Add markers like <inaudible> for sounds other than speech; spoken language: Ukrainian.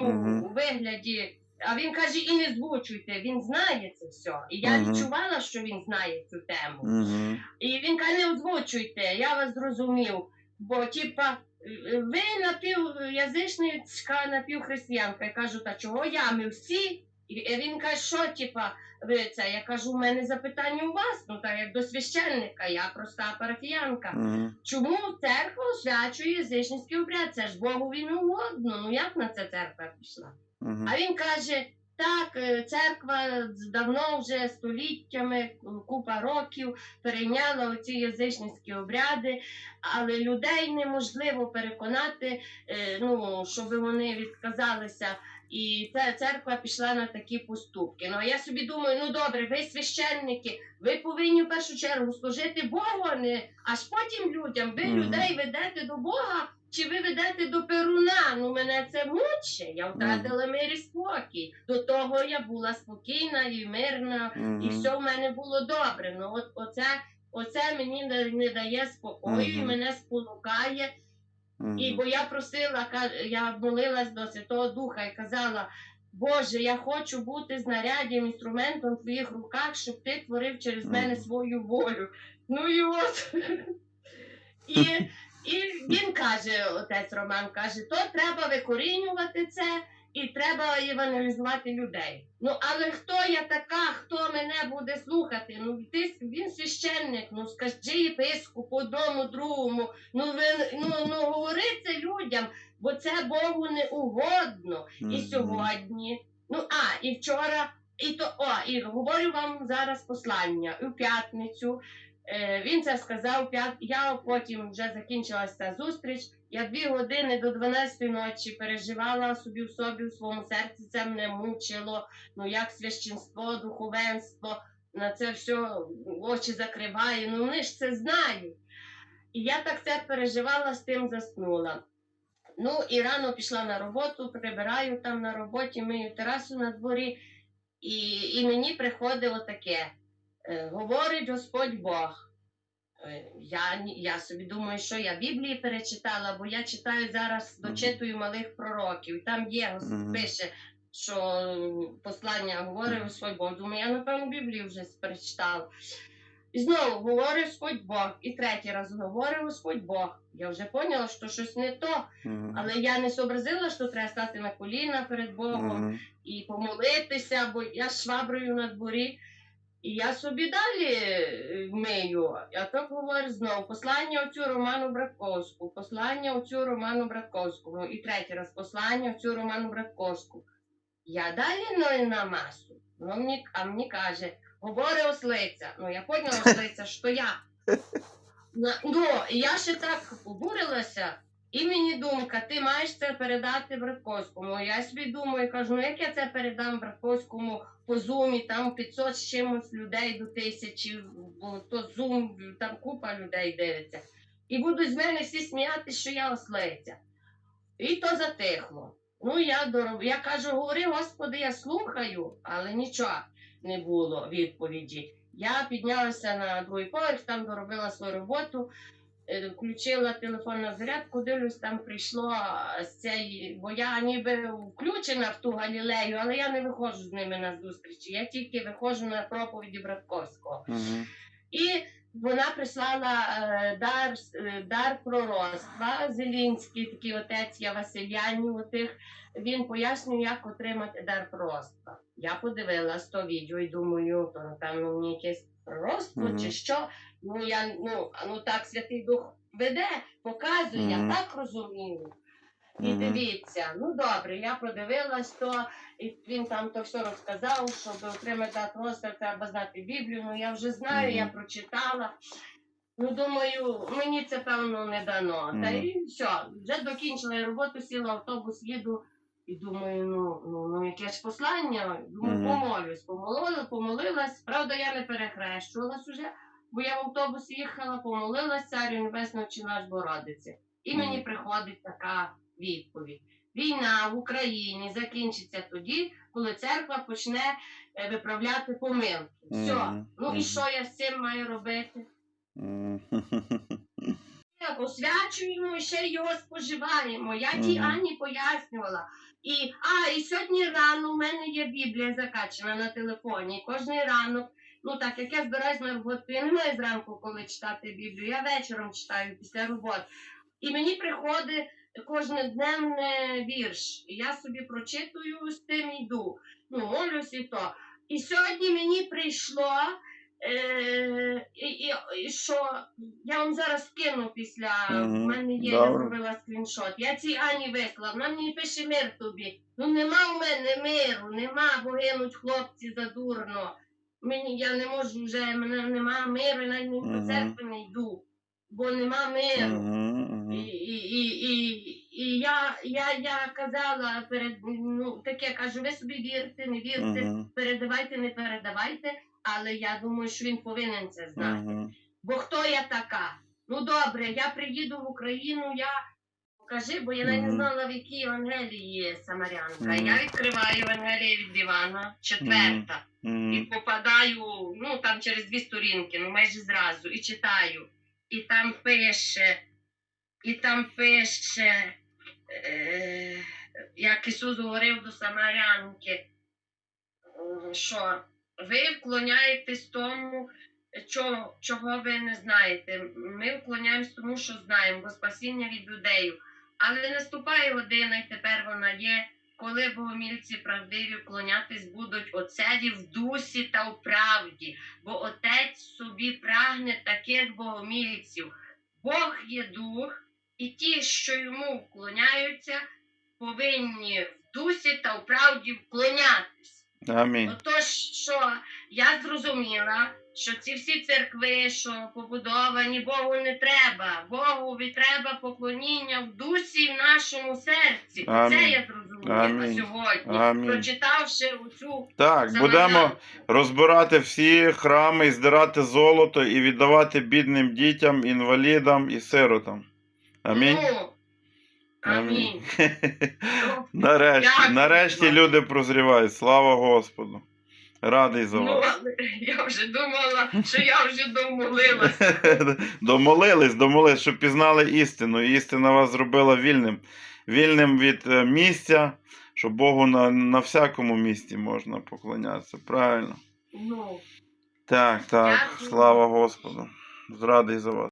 такому Мгм. вигляді. А він каже, і не звучуйте, він знає це все. І я Мгм. відчувала, що він знає цю тему. Мгм. І він каже, не озвучуйте, я вас зрозумів. Бо, типа, ви напівязичницька, напівхристиянка. Я кажу, та чого я? Ми всі. І він каже, що, типа, ви це? Я кажу, у мене запитання у вас, ну так як до священника, я проста парафіянка. Мгм. Чому церква освячує язичницький обряд? Це ж Богу він угодно. Ну як на це церква пішла? Мгм. А він каже: так, е, церква давно вже століттями, купа років перейняла оці язичницькі обряди, але людей неможливо переконати, е, ну, щоб вони відказалися. І ця церква пішла на такі поступки. Ну а я собі думаю, ну добре, ви священники, ви повинні в першу чергу служити Богу, а не аж потім людям. Ви Мгм. людей ведете до Бога, чи ви ведете до Перуна? Ну мене це мучить. Я втратила мир і спокій. До того я була спокійна і мирна, і все в мене було добре. Ну от оце, оце мені не, не дає спокою, і мене спонукає. Мгм. І бо я просила, я молилась до Святого Духа і казала. Боже, я хочу бути знаряддям, інструментом в твоїх руках, щоб ти творив через мене свою волю. Ну і от. <laughs> І він каже, отець Роман каже, то треба викорінювати це і треба евангелізувати людей. Ну але хто я така, хто мене буде слухати? Ну ти він священник, ну скажи єпископу одному, другому. Ну ви ну, ну говори це людям, бо це Богу не угодно. І сьогодні, ну а і вчора, і то о, і говорю вам зараз послання. В п'ятницю він це сказав. Я потім вже закінчилася ця зустріч. Я дві години до 12 ночі переживала собі в собі в своєму серці. Це мене мучило. Ну як священство, духовенство на це все очі закриває. Ну вони ж це знають. І я так це переживала, з тим заснула. Ну і рано пішла на роботу, прибираю там на роботі, мию терасу на дворі, і, і мені приходило таке: е, говорить Господь Бог. Е, Я, я собі думаю, що я Біблії перечитала, бо я читаю зараз, дочитую малих пророків. Там є, пише, що послання говорить Господь Бог. Думаю, я напевно Біблію вже перечитала. І знову говорить Господь Бог. І третій раз говорить Господь Бог. Я вже поняла, що щось не то. Але я не зобразила, що треба стати на коліна перед Богом і помолитися, бо я з шваброю на дворі. І я собі далі е, мию. Я так говорю знову. Послання оцю Роману Братковську, послання оцю Роману Братковському. І третій раз послання оцю Роману Братковську. Я далі ну, на масу. Ну, мені, а мені каже, говори ослиця. Ну, я поняла ослиця, <laughs> що я. Ну, і я ще так обурилася. І мені думка, ти маєш це передати Братковському. Я собі думаю, кажу, ну як я це передам Братковському по зумі, там 500 з чимось людей до тисячі, бо то зум, там купа людей дивиться. І будуть з мене всі сміяти, що я ослиця. І то затихло. Ну, я дороб... я кажу, говори, Господи, я слухаю, але нічого не було відповіді. Я піднялася на другий поверх, там доробила свою роботу, включила телефон на зарядку, дивлюсь, там прийшло з цієї, бо я ніби включена в ту Галілею, але я не виходжу з ними на зустрічі. Я тільки виходжу на проповіді Братковського. Мгм. І вона прислала е, дар, е, дар пророцтва. Зелінський, такий отець я Василянів, отих, він пояснює, як отримати дар пророцтва. Я подивилась то відео і думаю, то напевно мені якесь пророцтво Мгм. чи що. Ну я ну, ну так Святий Дух веде, показує, Мгм. я так розумію. І Мгм. дивіться, ну добре, я подивилась то, і він там то все розказав, щоб отримати просто треба знати Біблію. Ну я вже знаю, Мгм. я прочитала. Ну, думаю, мені це певно не дано. Та Мгм. і все, вже докінчила я роботу, сіла в автобус, їду. І думаю, ну, ну, ну яке ж послання, думаю, Мгм. помолюсь. Помолила, помолилась. Правда, я не перехрещувалась уже, бо я в автобус їхала, помолилась царю небесного чи наш Бородиці. І мені Мгм. приходить приходить така відповідь. Війна в Україні закінчиться тоді, коли церква почне е, виправляти помилки. Все. Мгм. Ну і що я з цим маю робити? Мгм. <laughs> Як освячуємо і ще його споживаємо. Я тій Мгм. Ані пояснювала. І, а, і сьогодні рано у мене є Біблія закачана на телефоні. Кожний ранок, ну так як я збираюсь на роботу, я не маю зранку коли читати Біблію, я вечором читаю після роботи. І мені приходить кожноденний вірш. І я собі прочитую, з тим йду. Ну, молюсь і то. І сьогодні мені прийшло. Е, і, і, що я вам зараз скину після Мгм, в мене є, я добре. зробила скріншот. Я цій Ані вислав, вона мені пише мир тобі. Ну нема в мене миру, нема, бо гинуть хлопці задурно. Мені я не можу вже, мене нема миру, я навіть до Мгм. церкви не йду, бо нема миру. Мгм, І, мгм. і, і, і, і я, я, я казала перед ну таке кажу, ви собі вірте, не вірте, Мгм, передавайте, не передавайте, але я думаю, що він повинен це знати. мгм. Бо хто я така? Ну добре, я приїду в Україну, я покажи, бо я навіть не знала, в якій Євангелії є Самарянка. Мгм. Я відкриваю Євангелію від Івана, четверта, і попадаю, ну там через дві сторінки, ну майже зразу, і читаю. І там пише, і там пише, як Ісус говорив до Самарянки, що ви вклоняєтесь тому, чого, чого ви не знаєте. Ми вклоняємось тому, що знаємо, бо спасіння від юдеїв. Але наступає година, і тепер вона є, коли богомільці правдиві вклонятись будуть отцеві в дусі та в правді, бо отець собі прагне таких богомільців. Бог є дух, і ті, що йому вклоняються, повинні в дусі та в правді вклонятись. Амінь. Отож, що я зрозуміла, що ці всі церкви, що побудовані, Богу не треба. Богові треба поклоніння в дусі і в нашому серці. Амінь. Це я зрозуміла Амінь. сьогодні, Амінь. прочитавши оцю Так, Самарянку. будемо розбирати всі храми і здирати золото і віддавати бідним дітям, інвалідам і сиротам. Амінь. Ну, амінь. Ну, <laughs> Нарешті, нарешті люди прозрівають. Слава Господу. Радий за Ну, вас. але я вже думала, що я вже домолилася. <laughs> Домолились, домолились, щоб пізнали істину. І істина вас зробила вільним. Вільним від е, місця, що Богу на, на всякому місці можна поклонятися. Правильно. Ну. Так, так. Дякую. Слава Господу. Радий за вас.